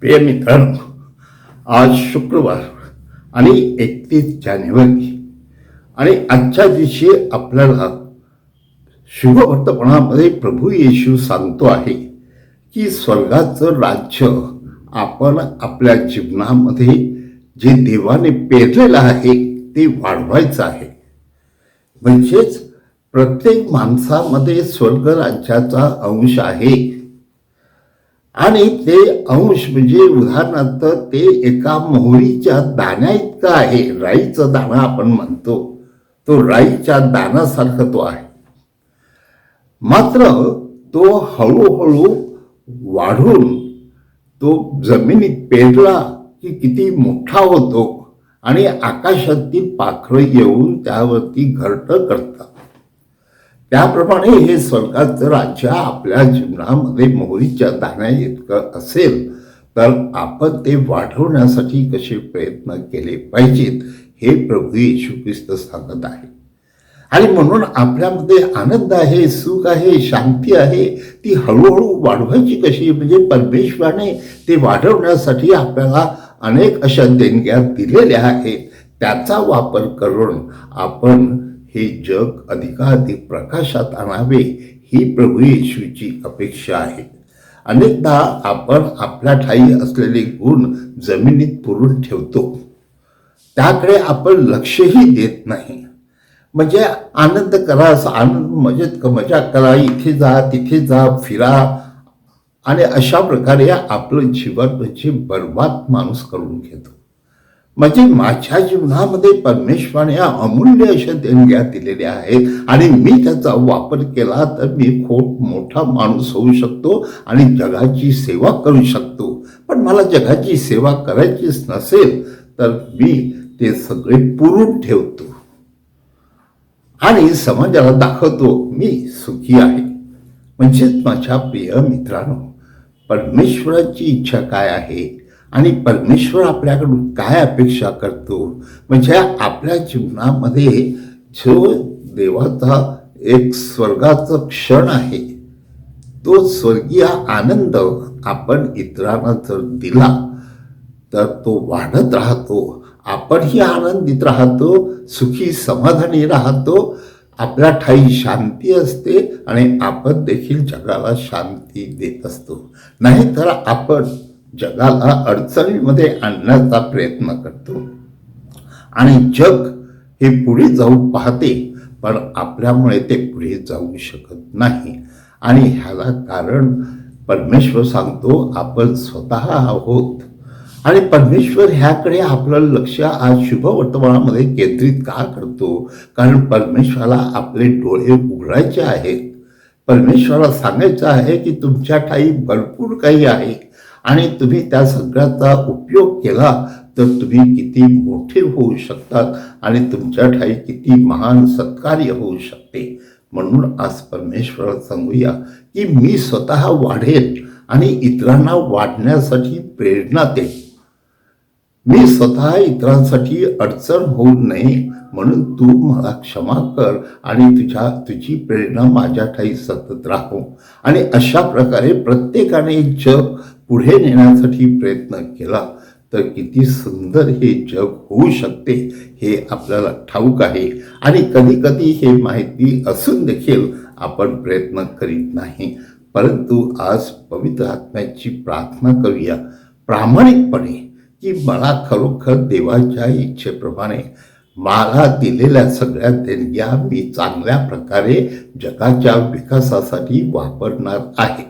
प्रिय मित्रांनो आज शुक्रवार आणि एकतीस जानेवारी आणि आजच्या दिवशी आपल्याला शुभवर्तपणामध्ये प्रभू येशू सांगतो आहे की स्वर्गाचं राज्य आपण आपल्या जीवनामध्ये जे देवाने पेरलेलं आहे ते वाढवायचं आहे. म्हणजेच प्रत्येक माणसामध्ये स्वर्ग राज्याचा अंश आहे. आणि ते अंश म्हणजे उदाहरणार्थ ते एका मोहरीच्या दाण्या इतकं आहे. राईचं दाणं आपण म्हणतो. तो राईच्या दाण्यासारखा तो आहे. मात्र तो हळूहळू वाढून तो जमिनीत पेरला की किती मोठा होतो आणि आकाशातील पाखरं येऊन त्यावरती घरटं करतात. त्याप्रमाणे हे स्वर्गाचं राज्य आपल्या जीवनामध्ये मोहरीच्या दाण्या इतकं असेल तर आपण ते वाढवण्यासाठी कसे प्रयत्न केले पाहिजेत हे प्रभू येशू ख्रिस्त सांगत आहे. आणि म्हणून आपल्यामध्ये आनंद आहे सुख आहे शांती आहे ती हळूहळू वाढवायची कशी? म्हणजे परमेश्वराने ते वाढवण्यासाठी आपल्याला अनेक अशा देणग्या दिलेल्या आहेत. त्याचा वापर करून आपण हे जग अधिकाधिक प्रकाशात आणावे ही प्रभू येशूची अपेक्षा आहे. अनेकदा आपण आपल्या ठाई असलेले गुण जमिनीत पुरून ठेवतो. त्याकडे आपण लक्षही देत नाही. म्हणजे आनंद करा आनंद मजेत मजा करा इथे जा तिथे जा फिरा. आणि अशा प्रकारे आपलं जीवन म्हणजे बर्बाद माणूस करून घेतो. म्हणजे माझ्या जीवनामध्ये परमेश्वराने अमूल्य अशा देणग्या दिलेल्या आहेत. आणि मी त्याचा वापर केला तर मी खूप मोठा माणूस होऊ शकतो आणि जगाची सेवा करू शकतो. पण मला जगाची सेवा करायचीच नसेल तर मी ते सगळे पुरून ठेवतो. आणि समाजाला दाखवतो मी सुखी आहे. म्हणजेच माझ्या प्रिय मित्रांनो परमेश्वराची इच्छा काय आहे? आणि परमेश्वर आपल्याकडून काय अपेक्षा करतो? म्हणजे आपल्या जीवनामध्ये जो देवाचा एक स्वर्गाचा क्षण आहे तो स्वर्गीय आनंद आपण इतरांना जर दिला तर तो वाढत राहतो. आपणही आनंदित राहतो सुखी समाधानी राहतो आपल्या ठाई शांती असते आणि आपण देखील जगाला शांती देत असतो. नाहीतर आपण जगाला अडचणीमध्ये आणण्याचा प्रयत्न करतो. आणि जग हे पुढे जाऊ पाहते पण आपल्यामुळे ते पुढे जाऊ शकत नाही. आणि ह्याला कारण परमेश्वर सांगतो आपण स्वतः आहोत. आणि परमेश्वर ह्याकडे आपलं लक्ष आज शुभ वर्तमानामध्ये केंद्रित का करतो? कारण परमेश्वराला आपले डोळे उघडायचे आहेत. परमेश्वराला सांगायचं आहे की तुमच्या ठाई भरपूर काही आहे. आणि तुम्ही त्या सगळ्याचा उपयोग केला तर तुम्ही किती मोठे होऊ शकतात आणि तुमच्या ठाई किती महान सत्कार्य होऊ शकते. म्हणून आज परमेश्वर सांगूया की मी स्वतः वाढेन आणि इतरांना वाढण्यासाठी प्रेरणा देईन. मी स्वतः इतरांसाठी अडचण होऊ नये म्हणून तू मला क्षमा कर आणि तुझ्या तुझी प्रेरणा माझ्या ठाई सतत राहो. आणि अशा प्रकारे प्रत्येकाने जग पुढे नेण्यासाठी प्रयत्न केला तर किती सुंदर हे जग होऊ शकते हे आपल्याला ठाऊक आहे. आणि कधी कधी हे माहिती असून देखील आपण प्रयत्न करीत नाही. परंतु आज पवित्र आत्म्याची प्रार्थना करूया. प्रामाणिकपणे की मला खरोखर देवाच्या इच्छेप्रमाणे मला दिलेल्या सगळ्या देणग्या मी चांगल्या प्रकारे जगाच्या विकासासाठी वापरणार आहे.